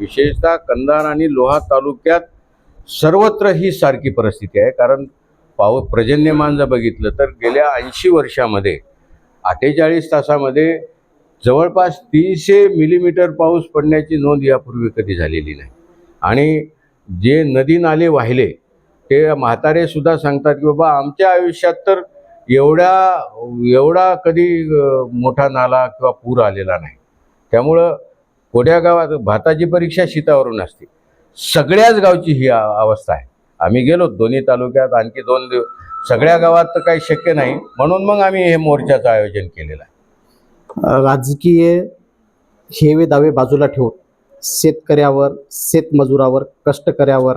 विशेषतः कंधार आणि लोहा तालुक्यात सर्वत्र ही सारखी परिस्थिती आहे. कारण पाव पर्जन्यमान जर बघितलं तर गेल्या ऐंशी वर्षामध्ये अठ्ठेचाळीस तासामध्ये जवळपास तीनशे मिलीमीटर पाऊस पडण्याची नोंद यापूर्वी कधी झालेली नाही. आणि जे नदी नाले वाहिले ते म्हातारेसुद्धा सांगतात की बाबा आमच्या आयुष्यात तर एवढ्या एवढा कधी मोठा नाला किंवा पूर आलेला नाही. त्यामुळं कोड्या गावात भाताची परीक्षा शीतावरून असते. सगळ्याच गावची ही अवस्था आहे. आम्ही गेलो दोन्ही तालुक्यात आणखी दोन दिवस सगळ्या गावात तर काही शक्य नाही. म्हणून मग आम्ही हे मोर्चाचं आयोजन केलेलं आहे. राजकीय हेवे दावे बाजूला ठेवून शेतकऱ्यावर शेतमजुरावर कष्टकऱ्यावर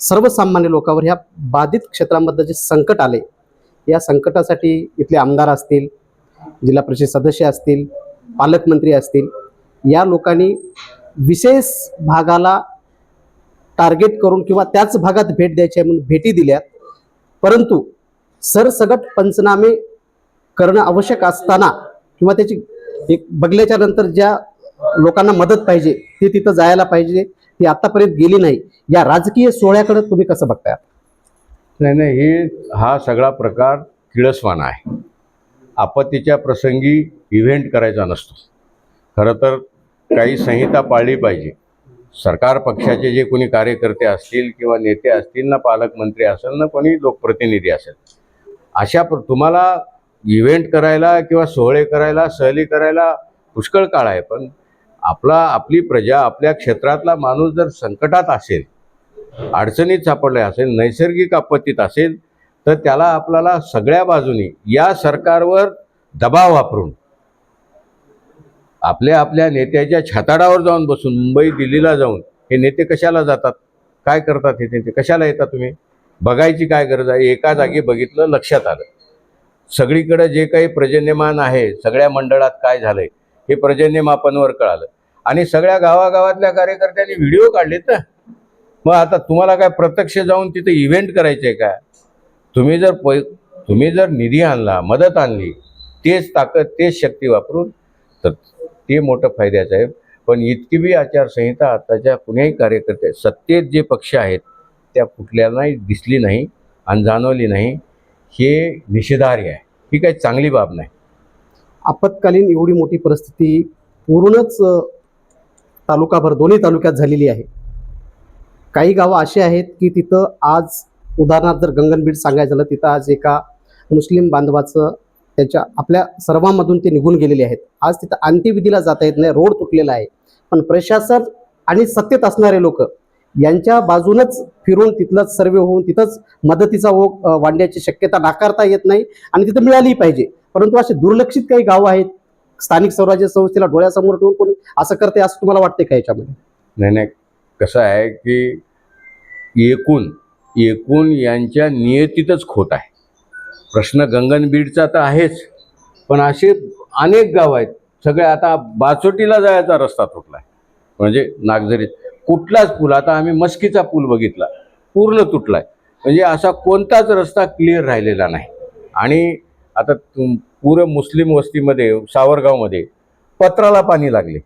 सर्वसामान्य लोकांवर ह्या बाधित क्षेत्रामधलं जे संकट आले या संकटासाठी इथले आमदार असतील जिल्हा परिषद सदस्य असतील पालकमंत्री असतील या लोकांनी विशेष भागाला टार्गेट करून किंवा त्याच भागात भेट द्यायची आहे म्हणून भेटी दिल्यात. परंतु सरसगट पंचनामे करणं आवश्यक असताना किंवा त्याची एक बघल्याच्या नंतर ज्या लोकांना मदत पाहिजे ती तिथं जायला पाहिजे ती आतापर्यंत गेली नाही. या राजकीय सोहळ्याकडे तुम्ही कसं बघताय? नाही नाही हे हा सगळा प्रकार किळसवाना आहे. आपत्तीच्या प्रसंगी इव्हेंट करायचा नसतो. खरं तर काही संहिता पाळली पाहिजे. सरकार पक्षाचे जे कोणी कार्यकर्ते असतील किंवा नेते असतील ना पालकमंत्री असेल ना कोणी लोकप्रतिनिधी असेल. अशा प्र तुम्हाला इव्हेंट करायला किंवा सोहळे करायला सहली करायला पुष्कळ काळ आहे पण आपला आपली प्रजा आपल्या क्षेत्रातला माणूस जर संकटात असेल अडचणीत सापडले असेल नैसर्गिक आपत्तीत असेल तर त्याला आपल्याला सगळ्या बाजूनी या सरकारवर दबाव वापरून आपल्या आपल्या नेत्याच्या छाताडावर जाऊन बसून मुंबई दिल्लीला जाऊन हे नेते कशाला जातात? काय करतात हे नेते? कशाला येतात तुम्ही? बघायची काय गरज आहे? एका जागी बघितलं लक्षात आलं. सगळीकडे जे काही पर्जन्यमान आहे सगळ्या मंडळात काय झालंय हे पर्जन्यमापनवर कळालं. आणि सगळ्या गावागावातल्या कार्यकर्त्यांनी व्हिडिओ काढलेत ना. मग आता तुम्हाला काय प्रत्यक्ष जाऊन तिथे इव्हेंट करायचे आहे का? तुम्ही जर पै तुम्ही जर निधी आणला मदत आणली तेच ताकद तेच शक्ती वापरून तर ते मोठं फायद्याचं आहे पण इतकी बी आचारसंहिता आताच्या कुण्याही कार्यकर्ते सत्तेत जे पक्ष आहेत त्या कुठल्यालाही दिसली नाही आणि जाणवली नाही हे निषेधार्ह आहे. ही काही चांगली बाब नाही. आपत्कालीन एवढी मोठी परिस्थिती पूर्णच तालुकाभर दोन्ही तालुक्यात झालेली आहे. काही गावं अशी आहेत की तिथं आज उदाहरणार्थ जर गंगनबीड सांगायचं झालं तिथं आज एका मुस्लिम बांधवाचं त्याच्या आपल्या सर्वांमधून ते निघून गेलेले आहेत. आज तिथं अंत्यविधीला जाता येत नाही रोड तुटलेला आहे. पण प्रशासन आणि सत्तेत असणारे लोक यांच्या बाजूनच फिरून तिथलंच सर्वे होऊन तिथंच मदतीचा ओघ वाढण्याची शक्यता नाकारता येत नाही आणि तिथं मिळालीही पाहिजे. परंतु असे दुर्लक्षित काही गावं आहेत स्थानिक स्वराज्य संस्थेला डोळ्यासमोर ठेवून कोणी असं करते असं तुम्हाला वाटते का याच्यामध्ये? नाही नाही. कसं आहे की एकूण एकूण यांच्या नियतीतच खोट आहे. प्रश्न गंगनबीडचा तर आहेच पण असे अनेक गाव आहेत सगळे आता बाचोटीला जायचा रस्ता तुटला आहे म्हणजे नागझरीत कुठलाच पूल आता आम्ही मस्कीचा पूल बघितला पूर्ण तुटला आहे म्हणजे असा कोणताच रस्ता क्लिअर राहिलेला नाही. आणि आता तुम- पुरं मुस्लिम वस्तीमध्ये सावरगावमध्ये पत्राला पाणी लागले.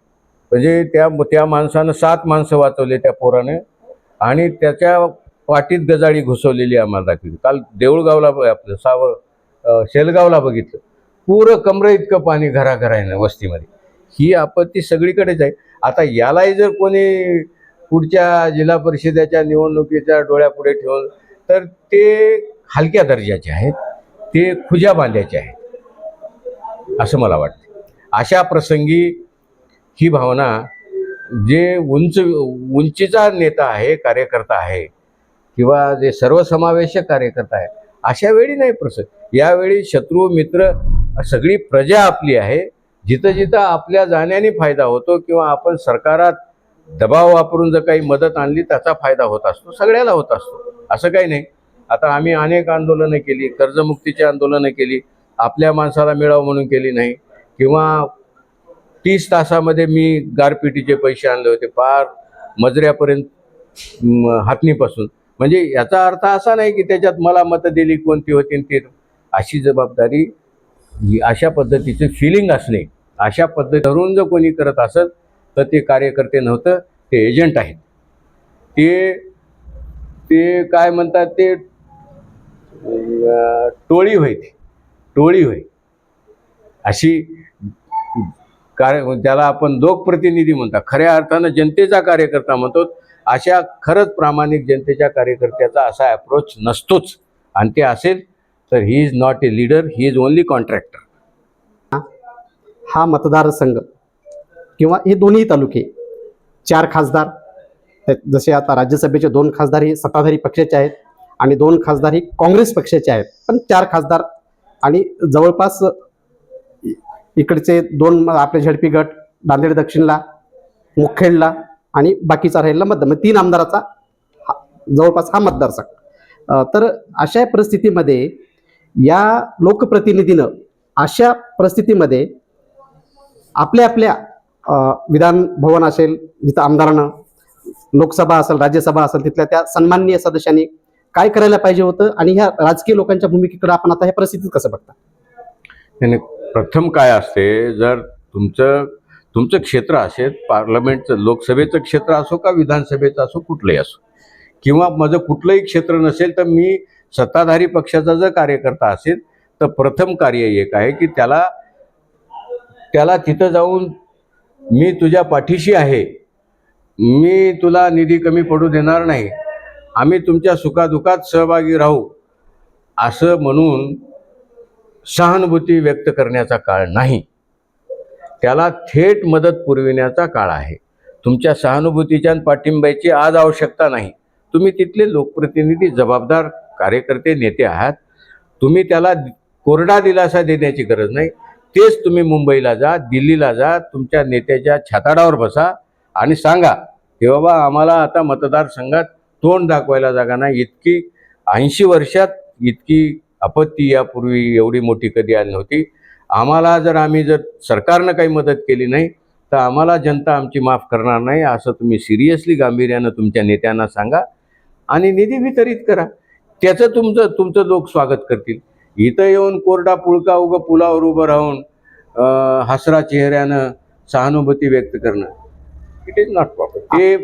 म्हणजे त्या त्या माणसानं सात माणसं वाचवले त्या पोराने. आणि त्याच्या वाटीत गजाळी घुसवलेली आम्हाला दाखवली. काल देऊळगावला आपलं सावर शेलगावला बघितलं. पुरं कमरे इतकं पाणी घराघरायनं वस्तीमध्ये. ही आपत्ती सगळीकडेच आहे. आता यालाही जर कोणी पुढच्या जिल्हा परिषदेच्या निवडणुकीच्या डोळ्यापुढे ठेवून तर ते हलक्या दर्जाचे आहेत. ते खुजा बांधायचे आहेत. असं मला वाटतं. अशा प्रसंगी ही भावना जे उंच उंचीचा नेता आहे कार्यकर्ता आहे किंवा जे सर्वसमावेशक कार्यकर्ता आहे अशा वेळी नाही प्रसंग यावेळी शत्रू मित्र सगळी प्रजा आपली आहे. जिथं जिथं आपल्या जाण्याने फायदा होतो किंवा आपण सरकारात दबाव वापरून जर काही मदत आणली त्याचा फायदा होत असतो सगळ्याला होत असतो. असं काही नाही. आता आम्ही अनेक आंदोलनं केली कर्जमुक्तीची आंदोलनं केली आपल्या माणसाला मिळावं म्हणून केली नाही. किंवा तीस तासामध्ये मी गारपिटीचे पैसे आणले होते पार मजऱ्यापर्यंत हातणीपासून. म्हणजे याचा अर्थ असा नाही की त्याच्यात मला मतं दिली कोणती होती ते ती. अशी जबाबदारी अशा पद्धतीचं फिलिंग असणे. अशा पद्धती धरून जर कोणी करत असत तर ते कार्यकर्ते नव्हतं ते एजंट आहेत. ते ते काय म्हणतात ते टोळी होय टोळी होय. अशी कार्य म्हणजे त्याला आपण लोकप्रतिनिधी म्हणतात. खऱ्या अर्थानं जनतेचा कार्यकर्ता म्हणतो. अशा खरंच प्रामाणिक जनतेच्या कार्यकर्त्याचा असा अप्रोच नसतोच. आणि ते असेल तर he is not a leader he is only contractor हा मतदारसंघ किंवा हे दोन्ही तालुके चार खासदार जसे आता राज्यसभेचे दोन खासदार हे सत्ताधारी पक्षाचे आहेत आणि दोन खासदार हे काँग्रेस पक्षाचे आहेत. पण चार खासदार आणि जवळपास इकडचे दोन म- आपले झडपी गट नांदेड दक्षिणला मुखेडला आणि बाकीचा राहिला मतदार. म्हणजे तीन आमदाराचा हा जवळपास हा मतदारसंघ. तर अशा परिस्थितीमध्ये या लोकप्रतिनिधीनं अशा परिस्थितीमध्ये आपल्या आपल्या विधान भवन असेल जिथं आमदारानं लोकसभा असेल राज्यसभा असेल तिथल्या त्या सन्माननीय सदस्यांनी काय करायला पाहिजे होतं आणि ह्या राजकीय लोकांच्या भूमिकेकडे आपण आता ह्या परिस्थितीत कसं बघता? प्रथम काय असते जर तुमचं तुमचं क्षेत्र असेल पार्लमेंटचं लोकसभेचं क्षेत्र असो का विधानसभेचं असो कुठलंही असो. किंवा माझं कुठलंही क्षेत्र नसेल तर मी सत्ताधारी पक्षाचा जर कार्यकर्ता असेल तर प्रथम कार्य एक आहे की त्याला त्याला तिथं जाऊन मी तुझ्या पाठीशी आहे. मी तुला निधी कमी पडू देणार नाही. आम्ही तुमच्या सुखादुखात सहभागी राहू. असं म्हणून सहानुभूती व्यक्त करण्याचा काळ नाही. त्याला थेट मदत पुरविण्याचा काळ आहे. तुमच्या सहानुभूतीच्या पाठिंब्याची आज आवश्यकता नाही. तुम्ही तिथले लोकप्रतिनिधी जबाबदार कार्यकर्ते नेते आहात. तुम्ही त्याला कोरडा दिलासा देण्याची गरज नाही. तेच तुम्ही मुंबईला जा दिल्लीला जा तुमच्या नेत्याच्या छाताडावर बसा आणि सांगा की बाबा आम्हाला आता मतदारसंघात तोंड दाखवायला जागा नाही. इतकी ऐंशी वर्षात इतकी आपत्ती यापूर्वी एवढी मोठी कधी आली नव्हती. आम्हाला जर आम्ही जर सरकारनं काही मदत केली नाही तर आम्हाला जनता आमची माफ करणार नाही असं तुम्ही सिरियसली गांभीर्यानं तुमच्या नेत्यांना सांगा आणि निधी वितरित करा. त्याचं तुमचं तुमचं लोक स्वागत करतील. इथं येऊन कोरडा पुळका उगं पुलावर उभं राहून हसरा चेहऱ्यानं सहानुभूती व्यक्त करणं इट इज नॉट प्रॉपर ते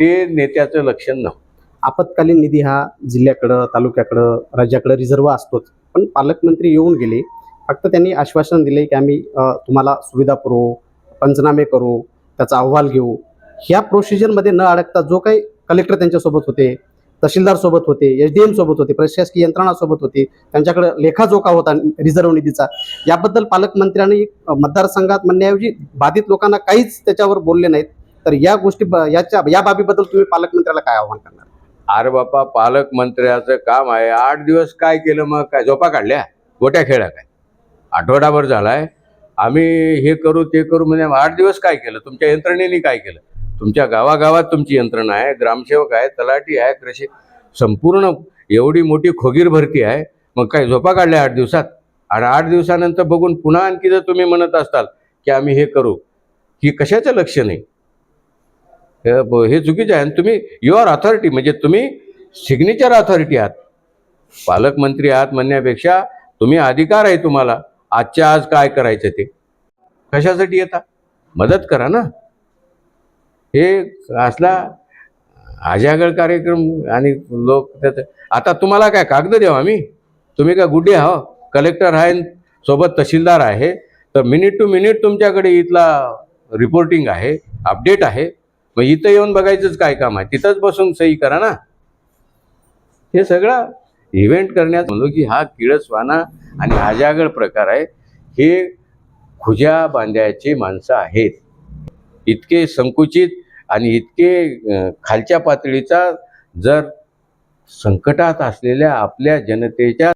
ते नेत्याचं लक्षण नव्हतं. आपत्कालीन निधी हा जिल्ह्याकडं तालुक्याकडं राज्याकडं रिझर्व असतोच. पण पालकमंत्री येऊन गेले. फक्त त्यांनी आश्वासन दिले की आम्ही तुम्हाला सुविधा पुरवू पंचनामे करू त्याचा अहवाल घेऊ. ह्या प्रोसिजरमध्ये न अडकता जो काही कलेक्टर त्यांच्यासोबत होते तहसीलदार सोबत होते एच डी एमसोबत होते प्रशासकीय यंत्रणासोबत होते होती त्यांच्याकडे लेखाजोखा होता रिझर्व्ह निधीचा. याबद्दल पालकमंत्र्यांनी मतदारसंघात म्हणण्याऐवजी बाधित लोकांना काहीच त्याच्यावर बोलले नाहीत. तर या गोष्टी ब- याच्या या बाबीबद्दल तुम्ही पालकमंत्र्याला काय आव्हान करणार? अरे बापा पालकमंत्र्याचं काम आहे. आठ दिवस काय केलं मग? काय झोपा काढल्या? गोट्या खेळा काय? आठवडाभर झालाय. आम्ही हे करू ते करू म्हणजे आठ दिवस काय केलं? तुमच्या यंत्रणेने काय केलं? तुमच्या गावागावात तुमची यंत्रणा आहे ग्रामसेवक आहे तलाठी आहे कृषी. संपूर्ण एवढी मोठी खोगीर भरती आहे. मग काय झोपा काढल्या आठ दिवसात? आणि आठ दिवसानंतर बघून पुन्हा आणखी जर तुम्ही म्हणत असाल की आम्ही हे करू ही कशाचं लक्ष नाही? हे ब- हे चुकीचं आहे. आणि तुम्ही युअर अथॉरिटी म्हणजे तुम्ही सिग्नेचर अथॉरिटी आहात. पालकमंत्री आहात म्हणण्यापेक्षा तुम्ही अधिकार आहे तुम्हाला. आजच्या आज काय करायचं ते? कशासाठी येता? मदत करा ना. हे असला आजागळ कार्यक्रम आणि लोक त्याचं आता तुम्हाला काय कागद देऊ आम्ही? तुम्ही काय गुड्डे आहो? कलेक्टर आहे सोबत तहसीलदार आहे. तर मिनिट टू मिनिट तुमच्याकडे इथला रिपोर्टिंग आहे अपडेट आहे. मग इथं येऊन बघायचंच काय काम आहे. तिथंच बसून सही करा ना. हे सगळं इव्हेंट करण्यात म्हणलो की हा किळसवाना आणि आजागळ प्रकार आहे हे खुज्या बांध्याचे माणसं आहेत. इतके संकुचित आणि इतके खालच्या पातळीचा जर संकटात असलेल्या आपल्या जनतेच्या